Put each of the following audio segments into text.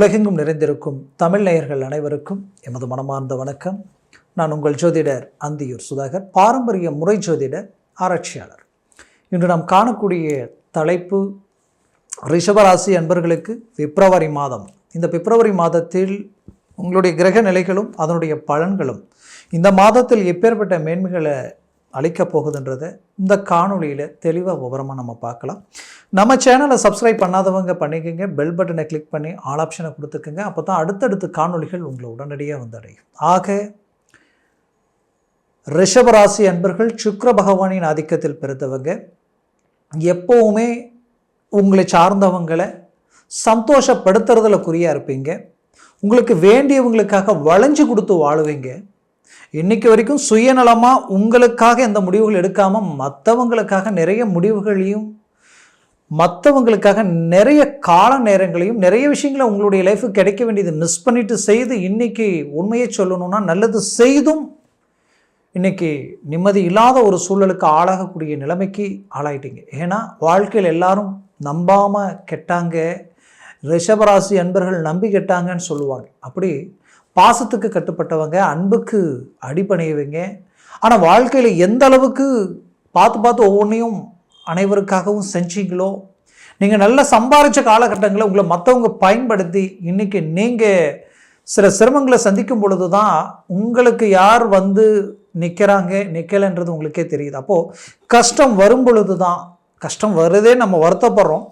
உலகெங்கும் நிறைந்திருக்கும் தமிழ் நேயர்கள் அனைவருக்கும் எமது மனமார்ந்த வணக்கம். நான் உங்கள் ஜோதிடர் அந்தியூர் சுதாகர் பாரம்பரிய முறை ஜோதிடர் ஆராய்ச்சியாளர். இன்று நாம் காணக்கூடிய தலைப்பு ரிஷபராசி அன்பர்களுக்கு பிப்ரவரி மாதம். இந்த பிப்ரவரி மாதத்தில் உங்களுடைய கிரக நிலைகளும் அதனுடைய பலன்களும் இந்த மாதத்தில் எப்பேற்பட்ட மேன்மைகளை அளிக்கப் போகுதுன்றதை இந்த காணொளியில் தெளிவாக விவரமாக நம்ம பார்க்கலாம். நம்ம சேனலை சப்ஸ்கிரைப் பண்ணாதவங்க பண்ணிக்கோங்க. பெல் பட்டனை கிளிக் பண்ணி ஆல் ஆப்ஷனை கொடுத்துக்கோங்க. அப்போ தான் அடுத்தடுத்து காணொளிகள் உங்களை உடனடியாக வந்து அடையும் ஆக ரிஷபராசி அன்பர்கள் சுக்கர பகவானின் ஆதிக்கத்தில் பிறந்தவங்க எப்போவுமே உங்களை சார்ந்தவங்களை சந்தோஷப்படுத்துறதுல குறியாக இருப்பீங்க. உங்களுக்கு வேண்டியவங்களுக்காக வளைஞ்சு கொடுத்து வாழுவீங்க. இன்னைக்கு வரைக்கும் சுயநலமாக உங்களுக்காக எந்த முடிவுகள் எடுக்காமல் மற்றவங்களுக்காக நிறைய முடிவுகளையும் மற்றவங்களுக்காக நிறைய கால நேரங்களையும் நிறைய விஷயங்களை உங்களுடைய லைஃபுக்கு கிடைக்க வேண்டியது மிஸ் பண்ணிட்டு செய்து இன்னைக்கு உண்மையை சொல்லணும்னா நல்லது செய்தும் இன்னைக்கு நிம்மதி இல்லாத ஒரு சூழலுக்கு ஆளாகக்கூடிய நிலைமைக்கு ஆளாயிட்டீங்க. ஏன்னா வாழ்க்கையில் எல்லாரும் நம்பாமல் கெட்டாங்க ரிஷபராசி அன்பர்கள் நம்பி கெட்டாங்கன்னு சொல்லுவாங்க. அப்படி பாசத்துக்கு கட்டுப்பட்டவங்க அன்புக்கு அடிபணியவங்க. ஆனால் வாழ்க்கையில் எந்த அளவுக்கு பார்த்து பார்த்து ஒவ்வொன்றையும் அனைவருக்காகவும் செஞ்சீங்களோ நீங்கள் நல்லா சம்பாரித்த காலகட்டங்களில் உங்களை மற்றவங்க பயன்படுத்தி இன்றைக்கி நீங்கள் சில சிரமங்களை சந்திக்கும் பொழுது தான் உங்களுக்கு யார் வந்து நிற்கிறாங்க நிற்கலைன்றது உங்களுக்கே தெரியுது. அப்போது கஷ்டம் வரும் பொழுது தான் கஷ்டம் வருதே நம்ம வருத்தப்படுறோம்.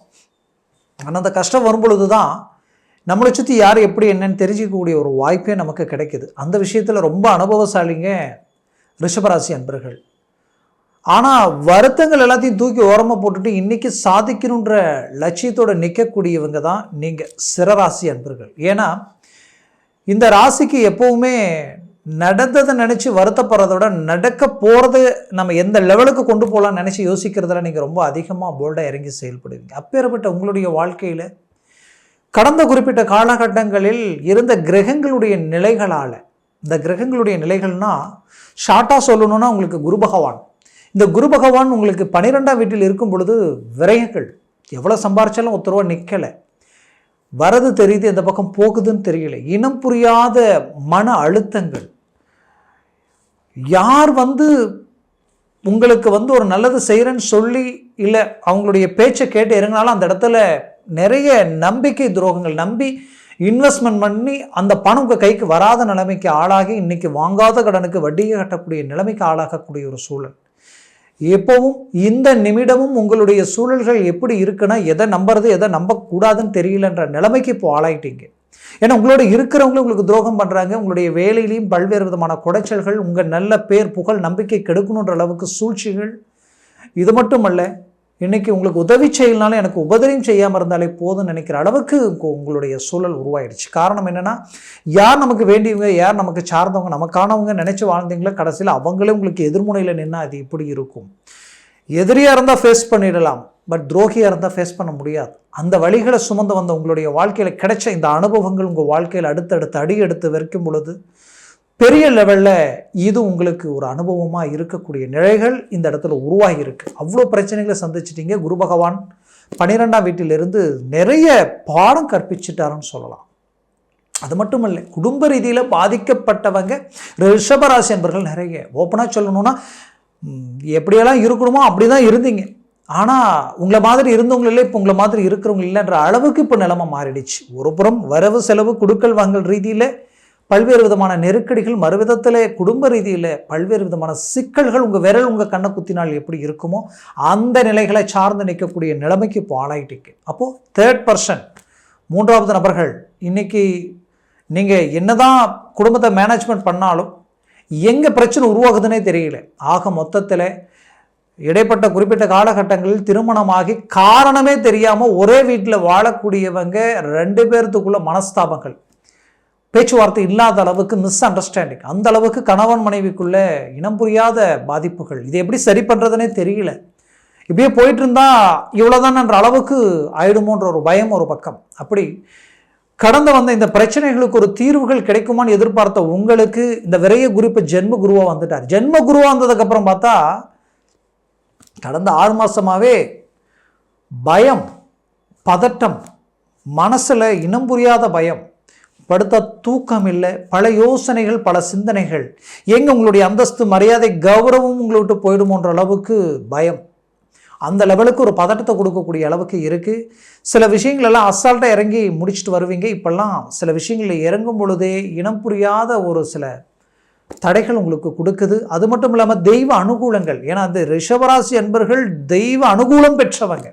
ஆனால் அந்த கஷ்டம் வரும் பொழுது தான் நம்மளை சுற்றி யார் எப்படி என்னன்னு தெரிஞ்சிக்கக்கூடிய ஒரு வாய்ப்பே நமக்கு கிடைக்கிது. அந்த விஷயத்தில் ரொம்ப அனுபவசாலிங்க ரிஷபராசி அன்பர்கள். ஆனால் வருத்தங்கள் எல்லாத்தையும் தூக்கி ஓரமாக போட்டுட்டு இன்றைக்கி சாதிக்கணுன்ற லட்சியத்தோடு நிற்கக்கூடியவங்க தான் நீங்கள் சிறராசி அன்பர்கள். ஏன்னா இந்த ராசிக்கு எப்போவுமே நடந்ததை நினச்சி வருத்தப்படுறதோட நடக்க போகிறது நம்ம எந்த லெவலுக்கு கொண்டு போகலாம்னு நினச்சி யோசிக்கிறதுல நீங்கள் ரொம்ப அதிகமாக போல்டாக இறங்கி செயல்படுவீங்க. அப்பேற்பட்ட உங்களுடைய வாழ்க்கையில் கடந்த குறிப்பிட்ட காலகட்டங்களில் இருந்த கிரகங்களுடைய நிலைகளால் இந்த கிரகங்களுடைய நிலைகள்னா ஷார்ட்டாக சொல்லணும்னா உங்களுக்கு குரு பகவான். இந்த குரு பகவான் உங்களுக்கு பன்னிரெண்டாம் வீட்டில் இருக்கும் பொழுது விரயங்கள். எவ்வளோ சம்பாரிச்சாலும் ஒருத்தருவா நிற்கலை வரது தெரியுது எந்த பக்கம் போகுதுன்னு தெரியல. இனம் புரியாத மன அழுத்தங்கள். யார் வந்து உங்களுக்கு வந்து ஒரு நல்லது செய்கிறேன்னு சொல்லி இல்லை அவங்களுடைய பேச்சை கேட்டு இறங்கினாலும் அந்த இடத்துல நிறைய நம்பிக்கை துரோகங்கள் நம்பி இன்வெஸ்ட்மெண்ட் பண்ணி அந்த பணம் உங்கள் கைக்கு வராத நிலைமைக்கு ஆளாகி இன்றைக்கி வாங்காத கடனுக்கு வட்டியை கட்டக்கூடிய நிலைமைக்கு ஆளாகக்கூடிய ஒரு சூழல். எப்பவும் இந்த நிமிடமும் உங்களுடைய சூழல்கள் எப்படி இருக்குன்னா எதை நம்புறது எதை நம்பக்கூடாதுன்னு தெரியலன்ற நிலைமைக்கு இப்போ ஆளாயிட்டீங்க. ஏன்னா உங்களோட இருக்கிறவங்களும் உங்களுக்கு துரோகம் பண்ணுறாங்க உங்களுடைய வேலையிலையும் பல்வேறு விதமான குடைச்சல்கள் உங்கள் நல்ல பேர் புகழ் நம்பிக்கை கெடுக்கணுன்ற அளவுக்கு சூழ்ச்சிகள். இது மட்டுமல்ல இன்றைக்கி உங்களுக்கு உதவி செய்யலனாலும் எனக்கு உபதரியம் செய்யாமல் இருந்தாலே போதும்னு நினைக்கிற அளவுக்கு உங்களுடைய சூழல் உருவாயிடுச்சு. காரணம் என்னென்னா யார் நமக்கு வேண்டியவங்க யார் நமக்கு சார்ந்தவங்க நமக்கானவங்க நினச்சி வாழ்ந்தீங்களோ கடைசியில் அவங்களே உங்களுக்கு எதிர்முனையில் நின்று அது இப்படி இருக்கும். எதிரியாக இருந்தால் ஃபேஸ் பண்ணிடலாம் பட் துரோகியாக இருந்தால் ஃபேஸ் பண்ண முடியாது. அந்த வழிகளை சுமந்து வந்த உங்களுடைய வாழ்க்கையில் கிடைச்ச இந்த அனுபவங்கள் உங்கள் வாழ்க்கையில் அடுத்தடுத்து அடி எடுத்து வைக்கும் பொழுது பெரிய லெவலில் இது உங்களுக்கு ஒரு அனுபவமாக இருக்கக்கூடிய நிலைகள் இந்த இடத்துல உருவாகி இருக்கு அவ்வளோ பிரச்சனைகளை சந்திச்சிட்டிங்க. குரு பகவான் பன்னிரெண்டாம் வீட்டிலிருந்து நிறைய பாடம் கற்பிச்சிட்டாருன்னு சொல்லலாம். அது மட்டும் இல்லை குடும்ப ரீதியில் பாதிக்கப்பட்டவங்க ரிஷபராசி என்பர்கள் நிறைய. ஓப்பனாக சொல்லணும்னா எப்படியெல்லாம் இருக்கணுமோ அப்படி தான் இருந்தீங்க. ஆனால் உங்களை மாதிரி இருந்தவங்க இல்லை இப்போ உங்களை மாதிரி இருக்கிறவங்க இல்லைன்ற அளவுக்கு இப்போ நிலைமை மாறிடுச்சு. ஒரு புறம் வரவு செலவு குடுக்கல் வாங்கல் ரீதியில் பல்வேறு விதமான நெருக்கடிகள் மறுவிதத்தில் குடும்ப ரீதியில் பல்வேறு விதமான சிக்கல்கள் உங்கள் விரல் உங்கள் கண்ணை குத்தினால் எப்படி இருக்குமோ அந்த நிலைகளை சார்ந்து நிற்கக்கூடிய நிலைமைக்கு இப்போ ஆளாயிட்டிருக்கு அப்போது தேர்ட் பர்சன் மூன்றாவது நபர்கள் இன்றைக்கி நீங்கள் என்னதான் குடும்பத்தை மேனேஜ்மெண்ட் பண்ணாலும் எங்கே பிரச்சனை உருவாகுதுன்னே தெரியல. ஆக மொத்தத்தில் இடைப்பட்ட குறிப்பிட்ட காலகட்டங்களில் திருமணமாகி காரணமே தெரியாமல் ஒரே வீட்டில் வாழக்கூடியவங்க ரெண்டு பேர்த்துக்குள்ள மனஸ்தாபங்கள். பேச்சுவார்த்தை இல்லாத அளவுக்கு மிஸ் அண்டர்ஸ்டாண்டிங் அந்த அளவுக்கு கணவன் மனைவிக்குள்ள இனம் புரியாத பாதிப்புகள். இது எப்படி சரி பண்ணுறதுனே தெரியல. இப்படியே போயிட்டு இருந்தா இவ்வளோதான்ன்ற அளவுக்கு ஆயிடுமோன்ற ஒரு பயம் ஒரு பக்கம். அப்படி கடந்து வந்த இந்த பிரச்சனைகளுக்கு ஒரு தீர்வுகள் கிடைக்குமான்னு எதிர்பார்த்த உங்களுக்கு இந்த விரைய குறிப்பு ஜென்ம குருவாக வந்துட்டார். ஜென்ம குருவாக வந்ததுக்கப்புறம் பார்த்தா கடந்த ஆறு மாதமாகவே பயம் பதட்டம் மனசில் இனம் புரியாத பயம் படுத்த தூக்கம் இல்லை பல யோசனைகள் பல சிந்தனைகள். எங்கே உங்களுடைய அந்தஸ்து மரியாதை கௌரவம் உங்களை விட்டு போயிடுமோன்ற அளவுக்கு பயம். அந்த லெவலுக்கு ஒரு பதட்டத்தை கொடுக்கக்கூடிய அளவுக்கு இருக்குது சில விஷயங்களெல்லாம் அசால்ட்டாக இறங்கி முடிச்சுட்டு வருவீங்க. இப்போல்லாம் சில விஷயங்களில் இறங்கும் பொழுதே இனம் புரியாத ஒரு சில தடைகள் உங்களுக்கு கொடுக்குது. அது மட்டும் இல்லாமல் தெய்வ அனுகூலங்கள். ஏன்னா அந்த ரிஷபராசி அன்பர்கள் தெய்வ அனுகூலம் பெற்றவங்க.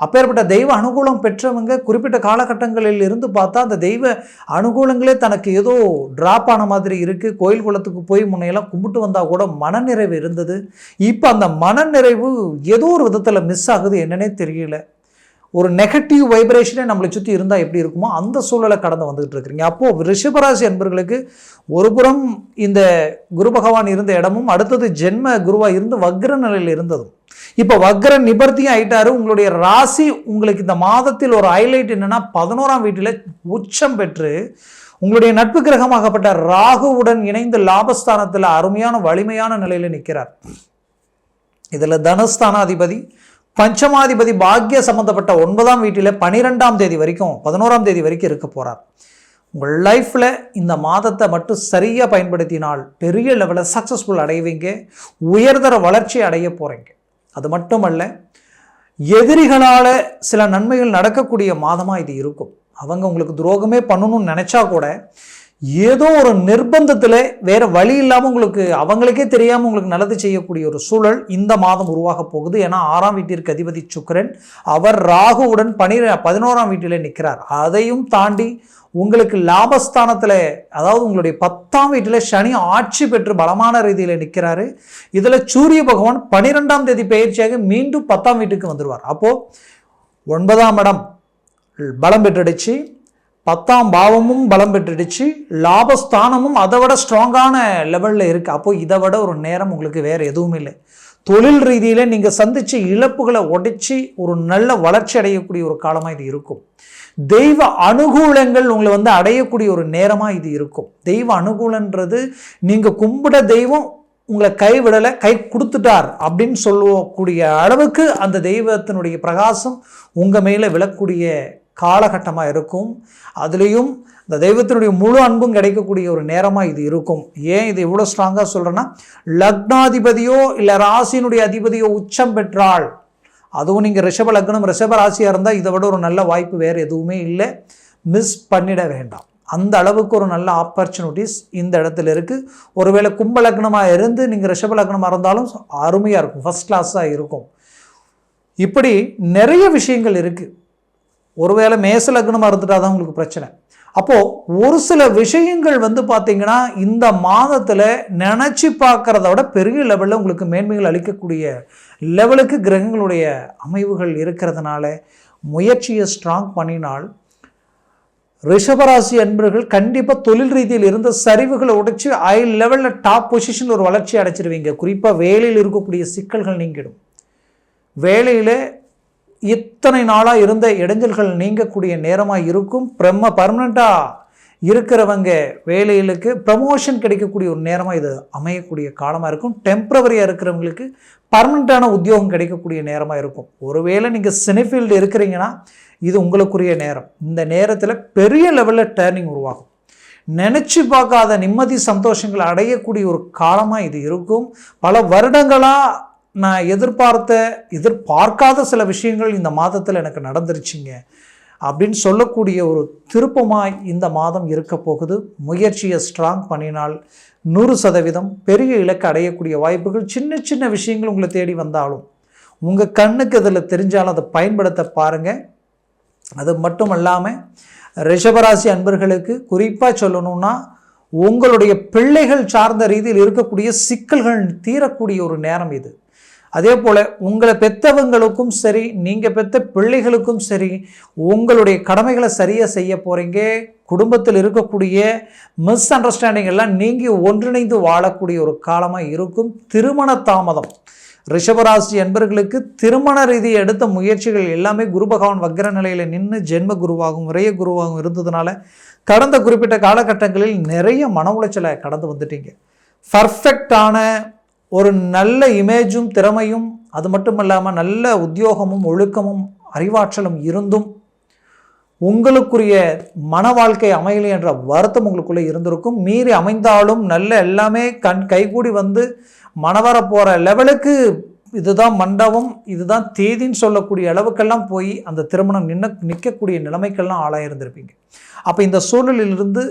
அப்பேற்பட்ட தெய்வ அனுகூலம் பெற்றவங்க குறிப்பிட்ட காலகட்டங்களில் இருந்து பார்த்தா அந்த தெய்வ அனுகூலங்களே தனக்கு ஏதோ ட்ராப் ஆன மாதிரி இருக்குது கோயில் குளத்துக்கு போய் முன்னையெல்லாம் கும்பிட்டு வந்தால் கூட மனநிறைவு இருந்தது. இப்போ அந்த மனநிறைவு ஏதோ ஒரு விதத்தில் மிஸ் ஆகுது என்னன்னே தெரியல. ஒரு நெகட்டிவ் வைப்ரேஷனே நம்மளை சுற்றி இருந்தால் எப்படி இருக்குமோ அந்த சூழலை கடந்து வந்துகிட்டு இருக்கிறீங்க. அப்போது ரிஷபராசி என்பர்களுக்கு ஒரு புறம் இந்த குரு பகவான் இருந்த இடமும் அடுத்தது ஜென்ம குருவாக இருந்து வக்ர நிலையில் இருந்ததும். இப்போ வக்ர நிபர்த்தியும் ஆயிட்டாரு. உங்களுடைய ராசி உங்களுக்கு இந்த மாதத்தில் ஒரு ஹைலைட் என்னன்னா பதினோராம் வீட்டில் உச்சம் பெற்று உங்களுடைய நட்பு கிரகமாகப்பட்ட ராகுவுடன் இணைந்து லாபஸ்தானத்தில் அருமையான வலிமையான நிலையில் நிற்கிறார் இதில் தனஸ்தானாதிபதி பஞ்சமாதிபதி பாக்ய சம்பந்தப்பட்ட ஒன்பதாம் வீட்டில் பனிரெண்டாம் தேதி வரைக்கும் பதினோராம் தேதி வரைக்கும் இருக்க போகிறார் உங்கள் லைஃப்பில் இந்த மாதத்தை மட்டும் சரியாக பயன்படுத்தினால் பெரிய லெவலில் சக்ஸஸ்ஃபுல் அடைவீங்க உயர்தர வளர்ச்சி அடைய போகிறீங்க அது மட்டுமல்ல எதிரிகளால் சில நன்மைகள் நடக்கக்கூடிய மாதமாக இது இருக்கும். அவங்க உங்களுக்கு துரோகமே பண்ணணும்னு நினச்சா கூட ஏதோ ஒரு நிர்பந்தத்தில் வேறு வழி இல்லாமல் உங்களுக்கு அவங்களுக்கே தெரியாமல் உங்களுக்கு நல்லது செய்யக்கூடிய ஒரு சூழல் இந்த மாதம் உருவாக போகுது. ஏன்னா ஆறாம் வீட்டிற்கு அதிபதி சுக்கரன் அவர் ராகுவுடன் பனிர பதினோராம் வீட்டிலே நிற்கிறார். அதையும் தாண்டி உங்களுக்கு லாபஸ்தானத்தில் அதாவது உங்களுடைய பத்தாம் வீட்டில் சனி ஆட்சி பெற்று பலமான ரீதியில் நிற்கிறாரு. இதில் சூரிய பகவான் பனிரெண்டாம் தேதி பயிற்சியாக மீண்டும் பத்தாம் வீட்டுக்கு வந்துடுவார் அப்போது ஒன்பதாம் இடம் பலம் பெற்றடிச்சு பத்தாம் பாவமும் பலம் பெற்றுடுச்சு. லாபஸ்தானமும் அதை விட ஸ்ட்ராங்கான லெவலில் இருக்குது அப்போது இதை விட ஒரு நேரம் உங்களுக்கு வேறு எதுவும் இல்லை. தொழில் ரீதியில் நீங்கள் சந்தித்த இழப்புகளை உடைச்சி ஒரு நல்ல வளர்ச்சி அடையக்கூடிய ஒரு காலமாக இது இருக்கும். தெய்வ அனுகூலங்கள் உங்களை வந்து அடையக்கூடிய ஒரு நேரமாக இது இருக்கும். தெய்வ அனுகூலன்றது நீங்கள் கும்பிட தெய்வம் உங்களை கைவிடலை கை கொடுத்துட்டார் அப்படின்னு சொல்லக்கூடிய அளவுக்கு அந்த தெய்வத்தினுடைய பிரகாசம் உங்கள் மேலே விழக்கூடிய காலகட்டமாக இருக்கும். அதுலேயும் இந்த தெய்வத்தினுடைய முழு அன்பும் கிடைக்கக்கூடிய ஒரு நேரமாக இது இருக்கும். ஏன் இது இவ்வளோ ஸ்ட்ராங்காக சொல்கிறேன்னா லக்னாதிபதியோ இல்லை ராசியினுடைய அதிபதியோ உச்சம் பெற்றால் அதுவும் நீங்கள் ரிஷப லக்னம் ரிஷப ராசியாக இருந்தால் இதை விட ஒரு நல்ல வாய்ப்பு வேறு எதுவுமே இல்லை. மிஸ் பண்ணிட வேண்டாம். அந்த அளவுக்கு ஒரு நல்ல ஆப்பர்ச்சுனிட்டிஸ் இந்த இடத்துல இருக்குது ஒருவேளை கும்ப லக்னமாக இருந்து நீங்கள் ரிஷப லக்னமாக இருந்தாலும் அருமையாக இருக்கும். ஃபஸ்ட் கிளாஸாக இருக்கும். இப்படி நிறைய விஷயங்கள் இருக்குது ஒருவேளை மேச லக்னமாக இருந்துட்டா தான் உங்களுக்கு பிரச்சனை. அப்போது ஒரு சில விஷயங்கள் வந்து பார்த்தீங்கன்னா இந்த மாதத்தில் நினச்சி பார்க்குறத விட பெரிய லெவலில் உங்களுக்கு மேன்மைகள் அளிக்கக்கூடிய லெவலுக்கு கிரகங்களுடைய அமைவுகள் இருக்கிறதுனால முயற்சியை ஸ்ட்ராங் பண்ணினால் ரிஷபராசி அன்பர்கள் கண்டிப்பாக தொழில் ரீதியில் இருந்த சரிவுகளை உடைச்சி ஐ லெவலில் டாப் பொசிஷனில் ஒரு வளர்ச்சி அடைச்சிருவீங்க. குறிப்பாக வேலையில் இருக்கக்கூடிய சிக்கல்கள் நீங்கிடும். வேலையில் இத்தனை நாளாக இருந்த இடைஞ்சல்கள் நீங்கக்கூடிய நேரமாக இருக்கும். பிரம்ம பர்மனண்ட்டாக இருக்கிறவங்க வேலைகளுக்கு ப்ரமோஷன் கிடைக்கக்கூடிய ஒரு நேரமாக இது அமையக்கூடிய காலமாக இருக்கும். டெம்ப்ரவரியாக இருக்கிறவங்களுக்கு பர்மனண்ட்டான உத்தியோகம் கிடைக்கக்கூடிய நேரமாக இருக்கும். ஒருவேளை நீங்கள் சினிஃபீல்டு இருக்கிறீங்கன்னா இது உங்களுக்குரிய நேரம். இந்த நேரத்தில் பெரிய லெவலில் டேர்னிங் உருவாகும். நினச்சி பார்க்காத நிம்மதி சந்தோஷங்களை அடையக்கூடிய ஒரு காலமாக இது இருக்கும். பல வருடங்களாக நான் எதிர்பார்த்த எதிர்பார்க்காத சில விஷயங்கள் இந்த மாதத்தில் எனக்கு நடந்துருச்சுங்க. அப்படின்னு சொல்லக்கூடிய ஒரு திருப்பமாய் இந்த மாதம் இருக்க போகுது. முயற்சியை ஸ்ட்ராங் பண்ணினால் நூறு சதவீதம் பெரிய இலக்கு அடையக்கூடிய வாய்ப்புகள் சின்ன சின்ன விஷயங்கள் உங்களை தேடி வந்தாலும் உங்கள் கண்ணுக்கு இதில் தெரிஞ்சாலும் அதை பயன்படுத்த பாருங்கள் அது மட்டும் இல்லாமல் ரிஷபராசி அன்பர்களுக்கு குறிப்பாக சொல்லணும்னா உங்களுடைய பிள்ளைகள் சார்ந்த ரீதியில் இருக்கக்கூடிய சிக்கல்கள் தீரக்கூடிய ஒரு நேரம் இது. அதே போல் உங்களை பெற்றவங்களுக்கும் சரி நீங்கள் பெற்ற பிள்ளைகளுக்கும் சரி உங்களுடைய கடமைகளை சரியாக செய்ய போகிறீங்க குடும்பத்தில் இருக்கக்கூடிய மிஸ் அண்டர்ஸ்டாண்டிங் எல்லாம் நீங்கள் ஒன்றிணைந்து வாழக்கூடிய ஒரு காலமாக இருக்கும். திருமண தாமதம். ரிஷபராசி என்பர்களுக்கு திருமண ரீதி எடுத்த முயற்சிகள் எல்லாமே குரு பகவான் வக்ர நிலையில் நின்று ஜென்ம குருவாகவும் விரைய குருவாகவும் இருந்ததுனால கடந்த குறிப்பிட்ட காலகட்டங்களில் நிறைய மன உளைச்சலை கடந்து வந்துட்டீங்க. பர்ஃபெக்டான ஒரு நல்ல இமேஜும் திறமையும் அது மட்டும் இல்லாமல் நல்ல உத்தியோகமும் ஒழுக்கமும் அறிவாற்றலும் இருந்தும் உங்களுக்குரிய மன வாழ்க்கை அமையலை என்ற வருத்தம் உங்களுக்குள்ளே இருந்திருக்கும். மீறி அமைந்தாலும் நல்ல எல்லாமே கண் கைகூடி வந்து மனவர போகிற லெவலுக்கு இதுதான் மண்டபம் இதுதான் தேதின்னு சொல்லக்கூடிய அளவுக்கெல்லாம் போய் அந்த திருமணம் நின்ன நிற்கக்கூடிய நிலைமைக்கெல்லாம் ஆளாயிருந்திருப்பீங்க. அப்போ இந்த சூழலிலிருந்து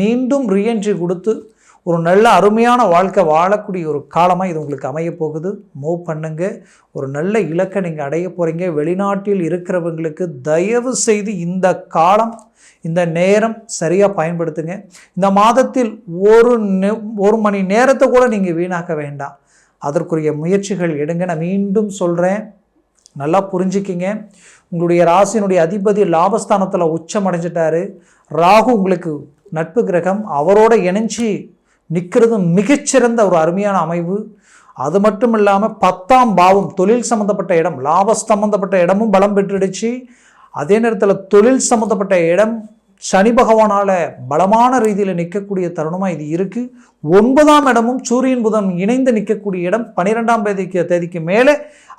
மீண்டும் ரீஎன்ட்ரி கொடுத்து ஒரு நல்ல அருமையான வாழ்க்கை வாழக்கூடிய ஒரு காலமாக இது உங்களுக்கு அமைய போகுது. மூவ் பண்ணுங்க. ஒரு நல்ல இலக்கை நீங்கள் அடைய போகிறீங்க வெளிநாட்டில் இருக்கிறவங்களுக்கு தயவு செய்து இந்த காலம் இந்த நேரம் சரியாக பயன்படுத்துங்க. இந்த மாதத்தில் ஒரு ஒரு மணி நேரத்தை கூட நீங்கள் வீணாக்க வேண்டாம். அதற்குரிய முயற்சிகள் எடுங்க. நான் மீண்டும் சொல்கிறேன் நல்லா புரிஞ்சுக்கிங்க. உங்களுடைய ராசியினுடைய அதிபதி லாபஸ்தானத்தில் உச்சம் அடைஞ்சிட்டாரு. ராகு உங்களுக்கு நட்பு கிரகம். அவரோட இணைஞ்சி நிற்கிறது மிகச்சிறந்த ஒரு அருமையான அமைவு. அது மட்டும் இல்லாமல் பத்தாம் பாவம் தொழில் சம்மந்தப்பட்ட இடம் லாப சம்மந்தப்பட்ட இடமும் பலம் பெற்றுடுச்சு. அதே நேரத்தில் தொழில் சம்மந்தப்பட்ட இடம் சனி பகவானால் பலமான ரீதியில் நிற்கக்கூடிய தருணமாக இது இருக்குது ஒன்பதாம் இடமும் சூரியன் புதன் இணைந்து நிற்கக்கூடிய இடம் பன்னிரெண்டாம் தேதிக்கு தேதிக்கு மேலே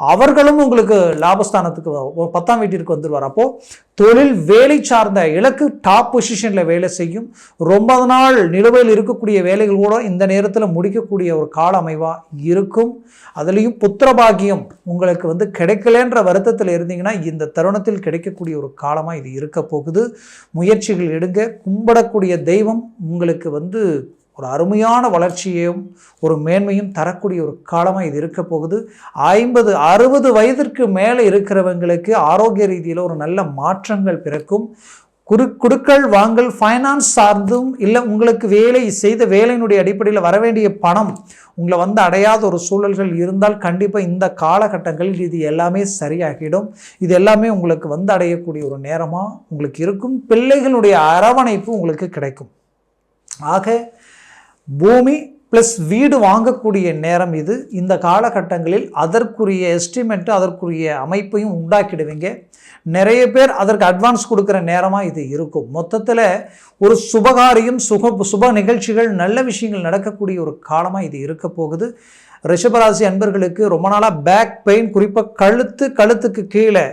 அவர்களும் உங்களுக்கு லாபஸ்தானத்துக்கு பத்தாம் வீட்டிற்கு வந்துடுவார் அப்போது தொழில் வேலை சார்ந்த இலக்கு டாப் பொசிஷனில் வேலை செய்யும். ரொம்ப நாள் நிலுவையில் இருக்கக்கூடிய வேலைகள் கூட இந்த நேரத்தில் முடிக்கக்கூடிய ஒரு கால அமைவாக இருக்கும். அதுலேயும் புத்திரபாகியம் உங்களுக்கு வந்து கிடைக்கலன்ற வருத்தத்தில் இருந்தீங்கன்னா இந்த தருணத்தில் கிடைக்கக்கூடிய ஒரு காலமாக இது இருக்க போகுது. முயற்சிகள் எடுங்க. கும்பிடக்கூடிய தெய்வம் உங்களுக்கு வந்து ஒரு அருமையான வளர்ச்சியையும் ஒரு மேன்மையும் தரக்கூடிய ஒரு காலமாக இது இருக்க போகுது. ஐம்பது அறுபது வயதிற்கு மேலே இருக்கிறவங்களுக்கு ஆரோக்கிய ரீதியில் ஒரு நல்ல மாற்றங்கள் பிறக்கும். குறு குடுக்கல் வாங்கல் ஃபைனான்ஸ் சார்ந்தும் இல்லை உங்களுக்கு வேலை செய்த வேலையினுடைய அடிப்படையில் வர வேண்டிய பணம் உங்களை வந்து அடையாத ஒரு சூழல்கள் இருந்தால் கண்டிப்பாக இந்த காலகட்டங்களில் இது எல்லாமே சரியாகிடும். இது எல்லாமே உங்களுக்கு வந்து அடையக்கூடிய ஒரு நேரமாக உங்களுக்கு இருக்கும். பிள்ளைகளுடைய அரவணைப்பு உங்களுக்கு கிடைக்கும். ஆக பூமி ப்ளஸ் வீடு வாங்கக்கூடிய நேரம் இது. இந்த காலகட்டங்களில் அதற்குரிய எஸ்டிமேட்டு அதற்குரிய அமைப்பையும் உண்டாக்கிடுவீங்க. நிறைய பேர் அதற்கு அட்வான்ஸ் கொடுக்குற நேரமாக இது இருக்கும். மொத்தத்தில் ஒரு சுபகாரியம் சுக சுப நிகழ்ச்சிகள் நல்ல விஷயங்கள் நடக்கக்கூடிய ஒரு காலமாக இது இருக்க போகுது. ரிஷபராசி அன்பர்களுக்கு ரொம்ப நாளாக பேக் பெயின் குறிப்பாக கழுத்து கழுத்துக்கு கீழே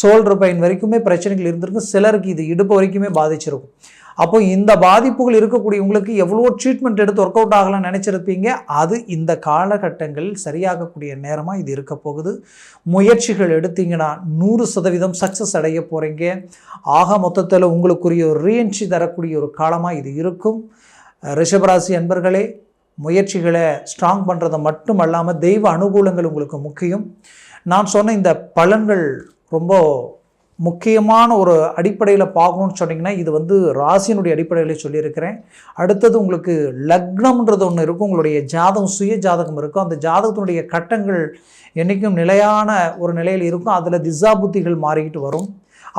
சோல்டர் பெயின் வரைக்குமே பிரச்சனைகள் இருந்திருக்கும் சிலருக்கு இது இடுப்பு வரைக்குமே பாதிச்சிருக்கும். அப்போ இந்த பாதிப்புகள் இருக்கக்கூடியவங்களுக்கு எவ்வளோ ட்ரீட்மெண்ட் எடுத்து ஒர்க் அவுட் ஆகலாம்னு நினச்சிருப்பீங்க. அது இந்த காலகட்டங்களில் சரியாகக்கூடிய நேரமாக இது இருக்க போகுது. முயற்சிகள் எடுத்தீங்கன்னா நூறு சதவீதம் சக்ஸஸ் அடைய போகிறீங்க ஆக மொத்தத்தில் உங்களுக்குரிய ஒரு ரீஎன்ட்ரி தரக்கூடிய ஒரு காலமாக இது இருக்கும். ரிஷபராசி அன்பர்களே முயற்சிகளை ஸ்ட்ராங் பண்ணுறது மட்டும் அல்லாமல் தெய்வ அனுகூலங்கள் உங்களுக்கு முக்கியம். நான் சொன்ன இந்த பலன்கள் ரொம்ப முக்கியமான ஒரு அடிப்படையில் பார்க்கணுன்னு சொன்னிங்கன்னா இது வந்து ராசியினுடைய அடிப்படையில் சொல்லியிருக்கிறேன். அடுத்தது உங்களுக்கு லக்னம்ன்றது ஒன்று இருக்கும். உங்களுடைய ஜாதகம் சுய ஜாதகம் இருக்கும். அந்த ஜாதகத்தினுடைய கட்டங்கள் என்றைக்கும் நிலையான ஒரு நிலையில் இருக்கும். அதில் திசா புத்திகள் மாறிக்கிட்டு வரும்.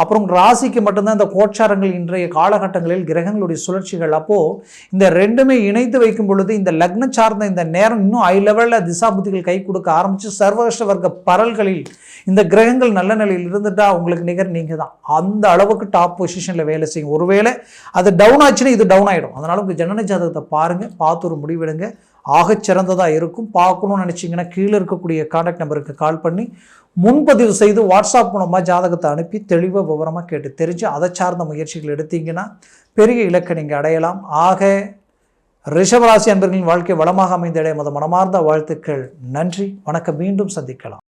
அப்புறம் ராசிக்கு மட்டும்தான் இந்த கோச்சாரங்கள் இன்றைய காலகட்டங்களில் கிரகங்களுடைய சுழற்சிகள். அப்போது இந்த ரெண்டுமே இணைத்து வைக்கும் பொழுது இந்த லக்ன சார்ந்த இந்த நேரம் இன்னும் ஐ லெவலில் திசாபுத்திகள் கை கொடுக்க ஆரம்பித்து சர்வகஷ்ட வர்க்க பரல்களில் இந்த கிரகங்கள் நல்ல நிலையில் இருந்துட்டா உங்களுக்கு நிகர் நீங்கள் தான் அந்த அளவுக்கு டாப் பொசிஷனில் வேலை செய்யும். ஒருவேளை அது டவுன் ஆச்சுன்னா இது டவுன் ஆகிடும் அதனால் உங்கள் ஜனன ஜாதகத்தை பாருங்கள் பார்த்து ஒரு முடிவெடுங்க. ஆகச்சிறந்ததாக இருக்கும். பார்க்கணும்னு நினச்சிங்கன்னா கீழே இருக்கக்கூடிய காண்டாக்ட் நம்பருக்கு கால் பண்ணி முன்பதிவு செய்து வாட்ஸ்அப் மூலமாக ஜாதகத்தை அனுப்பி தெளிவாக விவரமாக கேட்டு தெரிஞ்சு அதை சார்ந்த முயற்சிகள் எடுத்தீங்கன்னா பெரிய இலக்கை நீங்கள் அடையலாம். ஆக ரிஷபராசி அன்பர்களின் வாழ்க்கை வளமாக அமைந்த இடையே மத மனமார்ந்த வாழ்த்துக்கள். நன்றி. வணக்கம். மீண்டும் சந்திக்கலாம்.